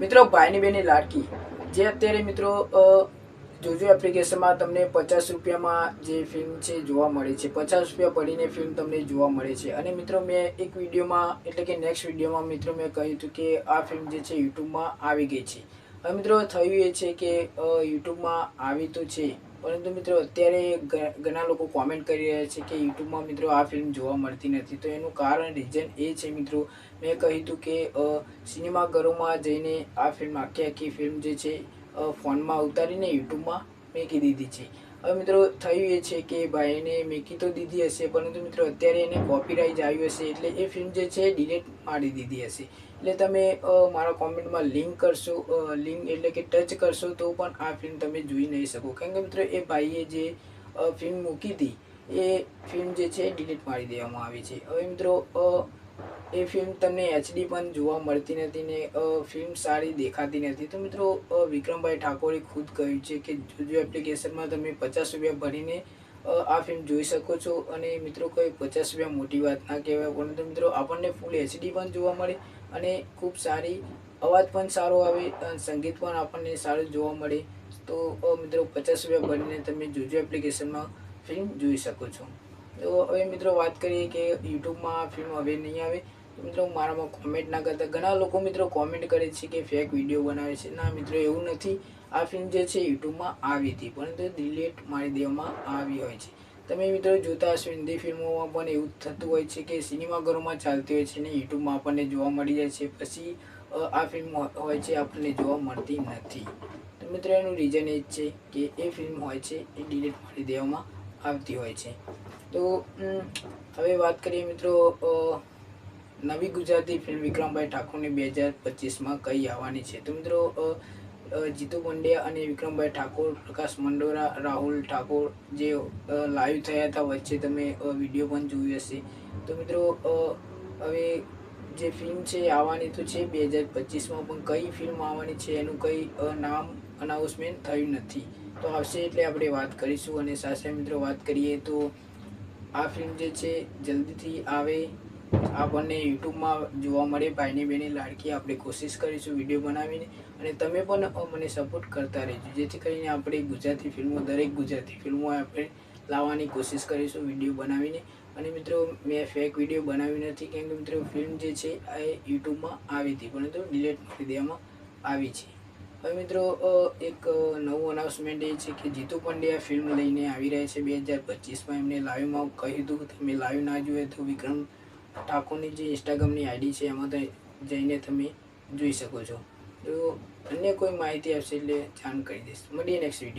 મિત્રો, ભાઈની બેની લાડકી. જે અત્યારે મિત્રો જોજો એપ્લિકેશનમાં તમને પચાસ રૂપિયામાં જે ફિલ્મ છે જોવા મળે છે. પચાસ રૂપિયા પડીને ફિલ્મ તમને જોવા મળે છે. અને મિત્રો, મેં એક વિડીયોમાં, એટલે કે નેક્સ્ટ વિડીયોમાં મિત્રો મેં કહ્યું હતું કે આ ફિલ્મ જે છે યુટ્યુબમાં આવી ગઈ છે. હવે મિત્રો, થયું એ છે કે યુટ્યુબમાં આવી તો છે. પરંતુ મિત્રો, અત્યારે ઘણા લોકો કોમેન્ટ કરી રહ્યા છે કે યુટ્યુબમાં મિત્રો આ ફિલ્મ જોવા મળતી નથી. તો એનું કારણ રીઝન એ છે મિત્રો, મેં કહ્યું હતું કે સિનેમાઘરોમાં જઈને આ ફિલ્મ આખી આખી ફિલ્મ જે છે ફોનમાં ઉતારીને યુટ્યુબમાં મેકી દીધી છે. હવે મિત્રો થયું એ છે કે ભાઈને મેકી તો દીધી હશે, પરંતુ મિત્રો અત્યારે એને કોપીરાઇટ આવ્યું હશે એટલે એ ફિલ્મ જે છે ડિલેટ મારી દીધી હશે. એટલે તમે મારા કોમેન્ટમાં લિંક કરશો લિંક એટલે કે ટચ કરશો તો પણ આ ફિલ્મ તમે જોઈ નહીં શકો. કારણ કે મિત્રો એ ભાઈએ જે ફિલ્મ મૂકી હતી, એ ફિલ્મ જે છે ડિલીટ મારી દેવામાં આવી છે. હવે મિત્રો એ ફિલ્મ તમને એચડી પણ જોવા મળતી નથી ને ફિલ્મ સારી દેખાતી નથી. તો મિત્રો વિક્રમભાઈ ઠાકોરે ખુદ કહ્યું છે કે જોજો એપ્લિકેશનમાં તમે પચાસ રૂપિયા ભરીને આ ફિલ્મ જોઈ શકો છો અને મિત્રો કોઈ પચાસ રૂપિયા મોટી વાત ના કહેવાય. પરંતુ મિત્રો, આપણને ફૂલ એચડી પણ જોવા મળે અને ખૂબ સારી અવાજ પણ સારો આવે સંગીત પણ આપણને સારું જોવા મળે. તો મિત્રો, પચાસ રૂપિયા ભરીને તમે જોજો એપ્લિકેશનમાં ફિલ્મ જોઈ શકો છો. તો હવે મિત્રો, વાત કરીએ કે યુટ્યુબમાં આ ફિલ્મ હવે નહીં આવે. મિત્રો, મારામાં કોમેન્ટ ના કરતા ઘણા લોકો મિત્રો કોમેન્ટ કરે છે કે ફેક વીડિયો બનાવે છે. ના મિત્રો, એવું નથી. આ ફિલ્મ જે છે, યુટ્યુબમાં આવી હતી, પરંતુ ડિલેટ મારી દેવામાં આવી હોય છે. તમે મિત્રો જોતા હશો, હિન્દી ફિલ્મોમાં પણ એવું થતું હોય છે કે સિનેમાઘરોમાં ચાલતી હોય છે ને યુટ્યુબમાં આપણને જોવા મળી જાય છે. પછી આ ફિલ્મ હોય છે, આપણને જોવા મળતી નથી. તો મિત્રો, એનું રીઝન એ જ છે કે એ ફિલ્મ હોય છે, એ ડિલેટ મારી દેવામાં આવતી હોય છે. તો હવે વાત કરીએ મિત્રો નવી ગુજરાતી ફિલ્મ વિક્રમભાઈ ઠાકોરની બે હજાર પચીસમાં કઈ આવવાની છે? તો મિત્રો જીતુ પંડ્યા અને વિક્રમભાઈ ઠાકોર, પ્રકાશ મંડોરા, રાહુલ ઠાકોર જે લાઈવ થયા હતા વચ્ચે તમે વીડિયો પણ જોયું હશે. તો મિત્રો હવે જે ફિલ્મ છે આવવાની તો છે બે હજાર પચીસમાં, પણ કઈ ફિલ્મ આવવાની છે એનું કંઈ નામ અનાઉન્સમેન્ટ થયું નથી. તો આવશે એટલે આપણે વાત કરીશું અને સાથે મિત્રો વાત કરીએ તો આ ફિલ્મ જે છે જલ્દીથી આવે આપણને યુટ્યુબમાં જોવા મળે, ભાઈની બેની લાડકી, આપણે કોશિશ કરીશું વીડિયો બનાવીને. અને તમે પણ મને સપોર્ટ કરતા રહેજો. જેથી કરીને આપણે ગુજરાતી ફિલ્મો, દરેક ગુજરાતી ફિલ્મો આપણે લાવવાની કોશિશ કરીશું વીડિયો બનાવીને. અને મિત્રો, મેં ફેક વીડિયો બનાવી નથી. કેમ કે મિત્રો ફિલ્મ જે છે એ યુટ્યુબમાં આવી હતી, પરંતુ ડિલેટ કરી દેવામાં આવી છે. હવે મિત્રો એક નવું અનાઉન્સમેન્ટ એ છે કે જીતુ પંડ્યા ફિલ્મ લઈને આવી રહ્યા છે. બે હજાર પચીસમાં એમને લાઈવમાં કહ્યું હતું તમે લાઈવ ના જોઈએ તો વિક્રમ ઠાકોરની જે ઇન્સ્ટાગ્રામની આઈડી છે, એમાં જઈને તમે જોઈ શકો છો. તો અન્ય કોઈ માહિતી આપશે એટલે જાણ કરી દઈશ. મળીએ નેક્સ્ટ વીડિયો